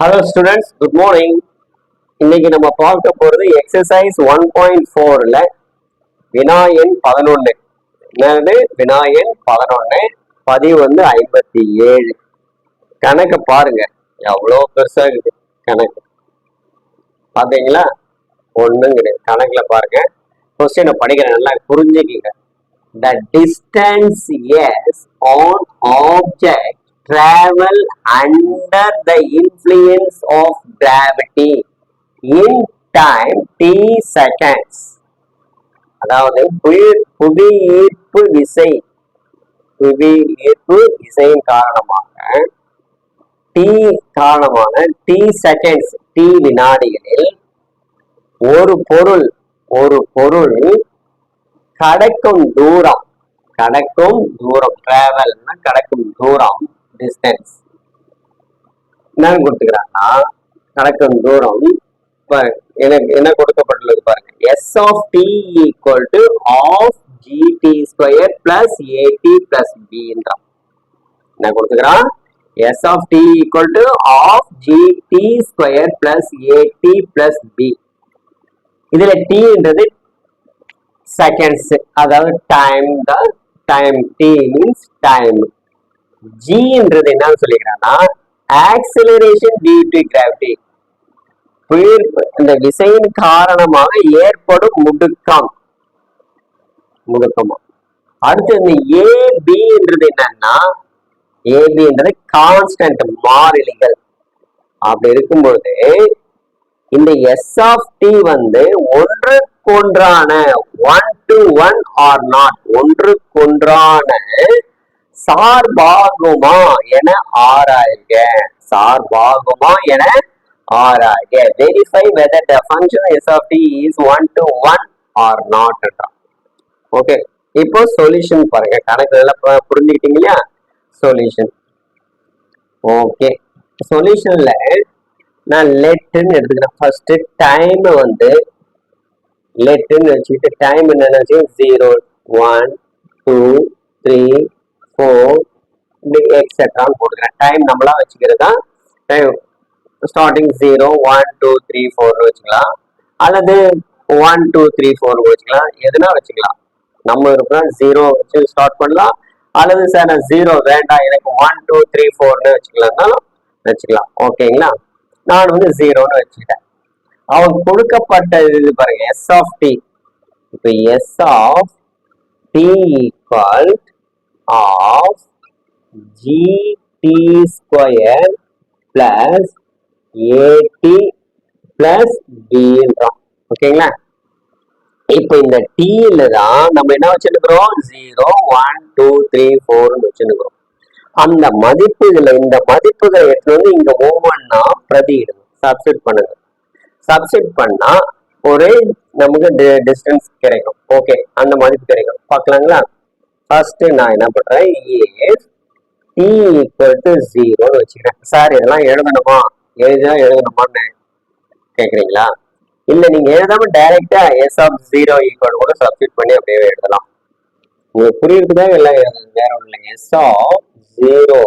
Hello students good morning இன்னைக்கு நம்ம பார்க்க போறது எக்ஸசைஸ் ஒன் பாயிண்ட் ஃபோர்ல வினாயன் பதினொன்னு. என்னது? வினாயன் பதினொன்னு பதிவு வந்து ஐம்பத்தி ஏழு. கணக்கு பாருங்க. எவ்வளோ பெருசா இருக்குது கணக்கு. பாத்தீங்களா ஒன்றும் கிடையாது. கணக்குல பாருங்க. கொஸ்டினை படிக்கிறேன். நல்லா புரிஞ்சுக்கிங்க. The distance s an object travel under the influence of gravity in time t seconds. அதாவது புவி- புவி ஈர்ப்பு விசை புவி ஈர்ப்பு விசையின் காரணமாக டி காரணமான டி செகண்ட்ஸ் டி வினாடிகளில் ஒரு பொருள் ஒரு பொருள் கடக்கும் தூரம் கடக்கும் தூரம் டிராவல்னா கடக்கும் தூரம். டிஸ்டன்ஸ் என்ன கொடுத்துக்கிறாங்கன்னா கடக்கும் தூரம் இப்ப எனக்கு என்ன கொடுக்கப்பட்டுள்ளது பாருங்க. S of t equal to half g t square plus a t plus பின்றான் என்ன கொடுத்துக்கிறான்? S of t equal to half g t square plus a t plus b இதுல டீன்றது செகண்ட்ஸ் அதாவது டைம் தான் டைம் டி மீன்ஸ் டைம் ஜின்றது என்னன்னு சொல்லிக்கிறான்னா acceleration due to gravity இந்த விசையின் காரணமாக ஏற்படும் முடுக்கம். முடுக்கமா? அடுத்து இந்த ஏபின்றது என்னன்னா ஏபின்றது கான்ஸ்டன்ட் மாறிலிகள். அப்படி இருக்கும்பொழுது இந்த எஸ் ஆஃப் டி வந்து ஒன்றுக்கொன்றான one to one or not ஒன்றுக்கொன்றான சார்பாகுமா என ஆராய்க. சார்பாகுமா என ஆராய்க. Verify whether the function s of t is one to one or not okay இப்போ சொல்யூஷன் பாருங்க. கணக்கு எல்லாம் புரிஞ்சுக்கிட்டீங்க இல்லையா சொல்யூஷன் ஓகே சொல்யூஷன்ல நான் லெட்டுன்னு எடுத்துக்கிறேன். ஃபர்ஸ்ட் டைம் வந்து லெட்டுன்னு வச்சுக்கிட்டு டைம் என்னன்னு zero one two three four எக்ஸெட்ரான்னு போட்டுக்கிறேன். டைம் நம்மளா வச்சுக்கிறது? தான் time starting zero one two three ஃபோர்னு வச்சுக்கலாம். அல்லது ஒன் டூ த்ரீ ஃபோர்னு வச்சுக்கலாம். எதுனா வச்சுக்கலாம். நம்ம இருக்கிறோம் ஜீரோ வச்சு ஸ்டார்ட் பண்ணலாம். அல்லது சார் நான் ஜீரோ வேண்டாம். எனக்கு ஒன் டூ த்ரீ ஃபோர்னு வச்சுக்கலாம்னாலும் வச்சுக்கலாம். ஓகேங்களா? நான் வந்து ஜீரோன்னு வச்சுக்கிட்டேன். அவங்க கொடுக்கப்பட்ட இது பாருங்க எஸ் ஆஃப் டி இப்போ s of t equal half g t square plus a t plus பின்றான் ஓகேங்களா இப்போ இந்த டீல தான் நம்ம என்ன வச்சிருக்கிறோம்? ஜீரோ ஒன் டூ த்ரீ ஃபோர்னு வச்சிருக்கிறோம். அந்த மதிப்புகளை இந்த மதிப்புகளை எடுத்து வந்து இங்க ஒவ்வொன்னா பிரதியிடுங்க. சப்ஸ்டிட் பண்ணுங்க. சப்ஸ்டிட் பண்ணா ஒரே நமக்கு டிஸ்டன்ஸ் கிடைக்கும். ஓகே அந்த மதிப்பு கிடைக்கும். பார்க்கலாங்களா? ஃபர்ஸ்ட் நான் என்ன பண்றேன்? ஏஸ் டி ஈக்குவல் டு ஜீரோன்னு வச்சுக்கிறேன். சார் இதெல்லாம் எழுதணுமா? எழுதினா எழுதணுமான்னு கேட்குறீங்களா இல்லை நீங்கள் எழுதாம டைரெக்டா எஸ் ஆஃப் ஜீரோ ஈக்குவல் கூட சப்ஸ்டியூட் பண்ணி அப்படியே எழுதலாம். உங்களுக்கு புரியுறதுக்காக எல்லாம் எழுதுறது வேற ஒன்றும் இல்லை s of zero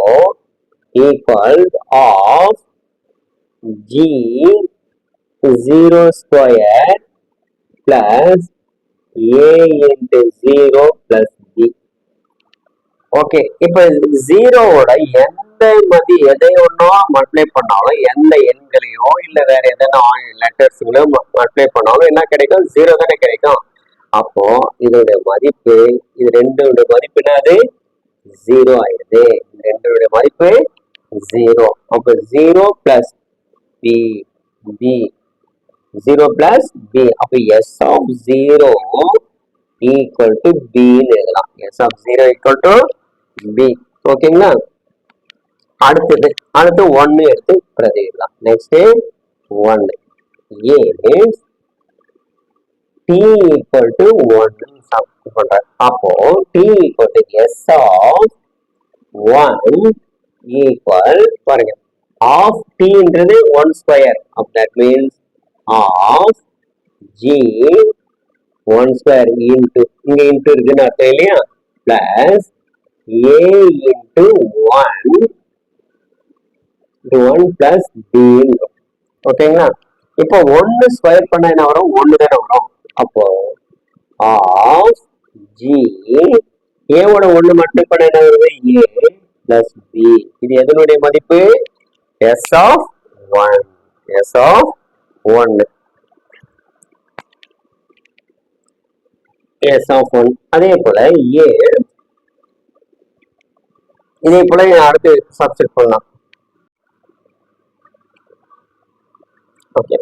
equal half g zero square plus a into zero plus okay இப்போ ஜீரோவோட எந்த மதி எதை ஒன்றோ மல்டிப்ளை பண்ணாலும் எந்த எண்களையோ இல்ல வேற எதனா லெட்டர்ஸ்களோ மல்டிப்ளை பண்ணாலும் என்ன கிடைக்கும்? ஜீரோ தானே கிடைக்கும். அப்போ இதோட மதிப்பு இது ரெண்டோட மதிப்பு என்னது? ஜீரோ ஆயிடுது. ரெண்டோட மதிப்பு ஜீரோ அப்போ zero plus b b zero plus b அப்போ s of zero equal to பின்னு எழுதலாம். S of zero equal to b ஓகேங்களா அடுத்தது அடுத்து ஒன்னு எடுத்து பிரதியிடலாம். நெக்ஸ்ட் ஒன்னு ஏ மீன்ஸ் டி ஈக்குவல் டு ஒன்னு பண்றேன். அப்போ t equal to s of one equal பாருங்க half டீன்றது one square half that means half g one square into இங்க இன்ட்டு இருக்குன்னு அர்த்தம் இல்லையா? பிளஸ் ஏ into ஒன் இது ஒன் பிளஸ் பி ஓகேங்களா இப்போ ஒன்னு ஸ்கொயர் பண்ண என்ன வரும்? ஒன்னு தானே வரும். அப்போ ஆஃப் ஜி ஏவோட ஒன்னு மட்டும் பண்ண என்ன வருது? ஏ பிளஸ் பி இது எதனுடைய மதிப்பு? S of one s of ஒன்னு எஸ் ஆஃப் ஒன் அதே போல ஏ இதே போல அடுத்து சப்ஸ்டிட் பண்ணலாம் ஓகே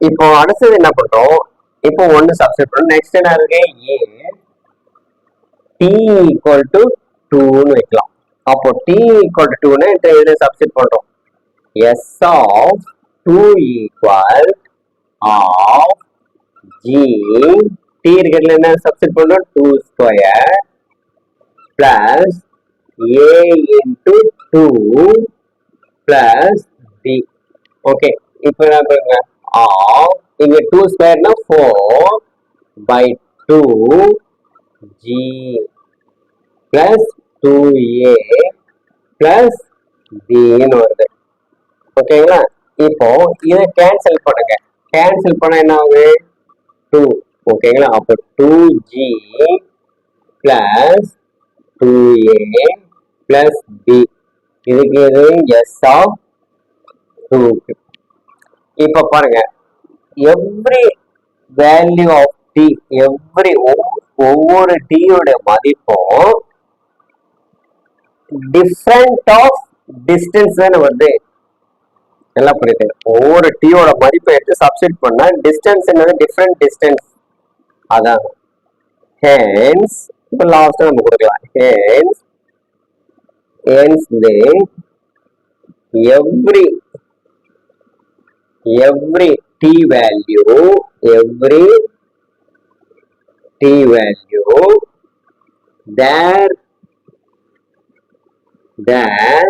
இப்போ அடுத்தது என்ன பண்றோம்? இப்போ ஒன்னு சப்ஸ்டிட் பண்ணோம் நெக்ஸ்ட் என்ன இருக்கு? ஏ டி ஈக்குவல் டு டூன்னு வைக்கலாம். அப்போ டி ஈக்குவல் டு டூன்னு இதில் சப்ஸ்டிட் பண்றோம்? S of two equal half g t இருக்கிறதுல என்ன சப்ஸ்டிட் பண்றோம்? Two square plus a into two plus b okay இப்போ என்ன பாருங்க. ஆஃப் இங்க two ஸ்கொயர்னா four by two g plus two a plus பின்னு வருது. ஓகேங்களா? இப்போ இதை கேன்சல் பண்ணுங்க. கேன்சல் பண்ண என்ன ஆகுது? டூ ஓகேங்களா? அப்போ two g plus two a plus b இதுக்கு இது எஸ் ஆஃப் டூ இப்போ பாருங்க. Every value of t every ஒவ்வொரு டீயோட மதிப்பும் டிஃப்ரெண்ட் ஆஃப் டிஸ்டன்ஸ் தானே வருது. நல்லா புரியுது. ஒவ்வொரு டீயோட மதிப்பை எடுத்து சப்ஸ்டிட் பண்ணா டிஸ்டன்ஸ் என்னது? டிஃப்ரெண்ட் டிஸ்டன்ஸ் அதான். ஹேன்ஸ் இப்போ லாஸ்ட் நம்ம கொடுக்கலாம் hence hence the every every t value every t value there there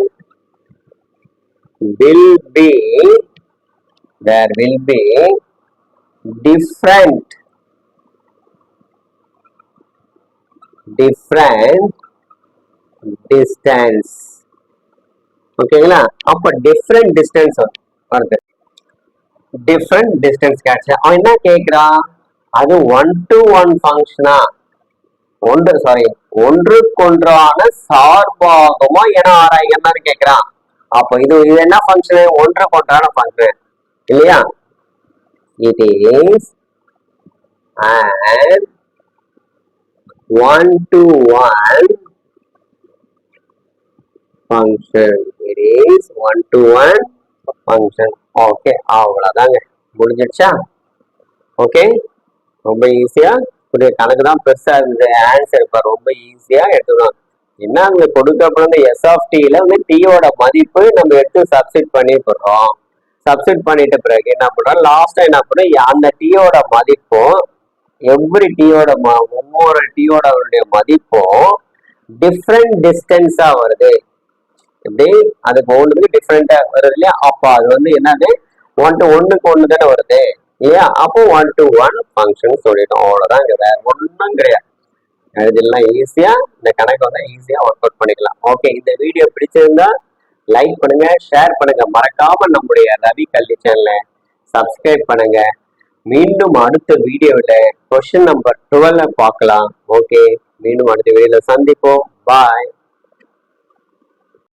will be there will be different different distance ஓகேங்களா அப்போ டிஃப்ரெண்ட் டிஸ்டன்ஸ் வருது. டிஃப்ரெண்ட் டிஸ்டன்ஸ் கிடைச்சு அவன் என்ன கேட்குறா அது ஒன் டு ஒன் ஃபங்க்ஷனா ஒன்று சாரி ஒன்றுக்கொன்றான சார்பாகமா என ஆராய்கிறான்னு கேட்கிறான் அப்போ இது இது என்ன ஃபங்க்ஷனு ஒன்றுக்கொன்றான ஃபங்க்ஷன் இல்லையா? It is and one to one function. It is one to one function. Okay அவ்வளோதாங்க முடிஞ்சிடுச்சா? ஓகே ரொம்ப ஈஸியா புரிய கணக்கு தான் பெருசா இருந்தது. ஆன்சர் இப்போ ரொம்ப ஈஸியா எடுத்துக்கணும். என்ன அங்க கொடுக்கப்பட இந்த எஸ் ஆஃப் டில வந்து டீயோட மதிப்பு நம்ம எடுத்து சப்ஸ்டிட் பண்ணி போடுறோம் சப்ஸ்டிட் பண்ணிட்ட பிறகு என்ன பண்றோம் லாஸ்டா என்ன பண்ணுறோம் அந்த டீயோட மதிப்பும் எவ்ரி டீயோட ஒவ்வொரு டீயோட அவருடைய மதிப்பும் டிஃப்ரெண்ட் டிஸ்டன்ஸா வருது. எப்படி? அது ஒவ்வொன்றுக்கு டிஃப்ரெண்டா வருது இல்லையா? அப்போ அது வந்து என்னது? ஒன் டு ஒன்னுக்கு ஒன்று தானே வருது. இல்லையா? அப்போ ஒன் டு ஒன் ஃபங்க்ஷன் சொல்லிட்டோம். அவ்வளோதான் இங்கே வேற ஒன்றும் கிடையாது. இதெல்லாம் ஈஸியா இந்த கணக்கு வந்து ஈஸியா ஒர்க் அவுட் பண்ணிக்கலாம். ஓகே இந்த வீடியோ பிடிச்சிருந்தா லைக் பண்ணுங்க ஷேர் பண்ணுங்க. மறக்காம நம்முடைய ரவி கல்வி சேனலை சப்ஸ்கிரைப் பண்ணுங்க. மீண்டும் அடுத்த வீடியோவில் கொஸ்டின் நம்பர் டுவெல்ல பார்க்கலாம். ஓகே மீண்டும் அடுத்த வீடியோவில் சந்திப்போம். பாய்